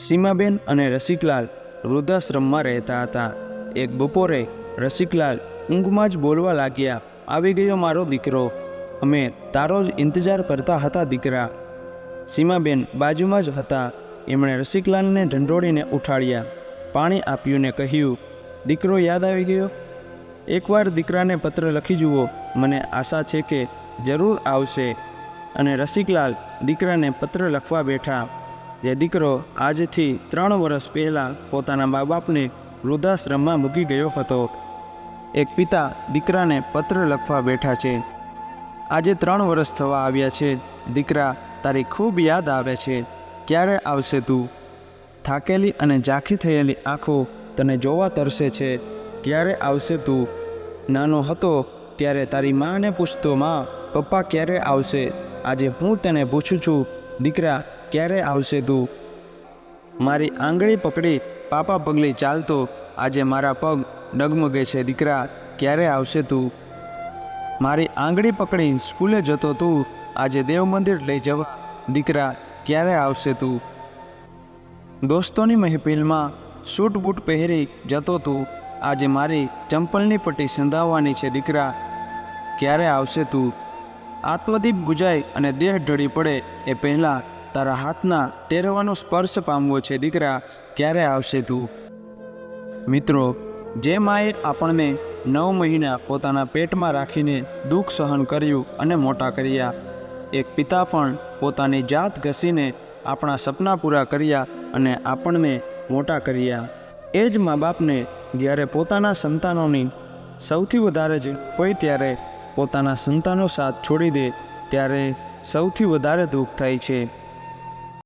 સીમાબેન અને રસિકલાલ વૃદ્ધાશ્રમમાં રહેતા હતા. એક બપોરે રસિકલાલ ઊંઘમાં જ બોલવા લાગ્યા, આવી ગયો મારો દીકરો. અમે તારો જ ઇંતજાર કરતા હતા દીકરા. સીમાબેન બાજુમાં જ હતા. એમણે રસિકલાલને ઢંઢોળીને ઉઠાડ્યા. પાણી આપ્યું ને કહ્યું, દીકરો યાદ આવી ગયો? એકવાર દીકરાને પત્ર લખી જુઓ. મને આશા છે કે જરૂર આવશે. અને રસિકલાલ દીકરાને પત્ર લખવા બેઠા. જે દીકરો આજથી ત્રણ વર્ષ પહેલાં પોતાના મા બાપને વૃદ્ધાશ્રમમાં મૂકી ગયો હતો. એક પિતા દીકરાને પત્ર લખવા બેઠા છે. આજે ત્રણ વર્ષ થવા આવ્યા છે. દીકરા, તારી ખૂબ યાદ આવે છે. ક્યારે આવશે તું? થાકેલી અને ઝાંખી થયેલી આંખો તને જોવા તરસે છે. ક્યારે આવશે તું? નાનો હતો ત્યારે તારી માને પૂછતો, માં, પપ્પા ક્યારે આવશે? આજે હું તને પૂછું છું. દીકરા ક્યારે આવશે તું? મારી આંગળી પકડી, પાપા પગલી ચાલતો, આજે મારા પગ ડગમગે છે, દીકરા, ક્યારે આવશે તું? મારી આંગળી પકડી, સ્કૂલે જતો તું, આજે દેવ મંદિર લઈ જવા, દીકરા, ક્યારે આવશે તું? દોસ્તોની મહેફિલમાં સૂટ બૂટ પહેરી જતો તું, આજે મારી ચંપલની પટ્ટી સંધાવવાની છે, દીકરા, ક્યારે આવશે તું? આત્મદીપ બુજાય અને દેહ ઢળી પડે એ પહેલાં તારા હાથના ટેરવાનો સ્પર્શ પામવો છે દીકરા, ક્યારે આવશે તું? મિત્રો, જે માએ આપણને નવ મહિના પોતાના પેટમાં રાખીને દુઃખ સહન કર્યું અને મોટા કર્યા, એક પિતા પણ પોતાની જાત ઘસીને આપણા સપના પૂરા કર્યા અને આપણને મોટા કર્યા. એ જ મા બાપને જ્યારે પોતાના સંતાનોની સૌથી વધારે જ હોય ત્યારે પોતાના સંતાનો સાથ છોડી દે, ત્યારે સૌથી વધારે દુઃખ થાય છે.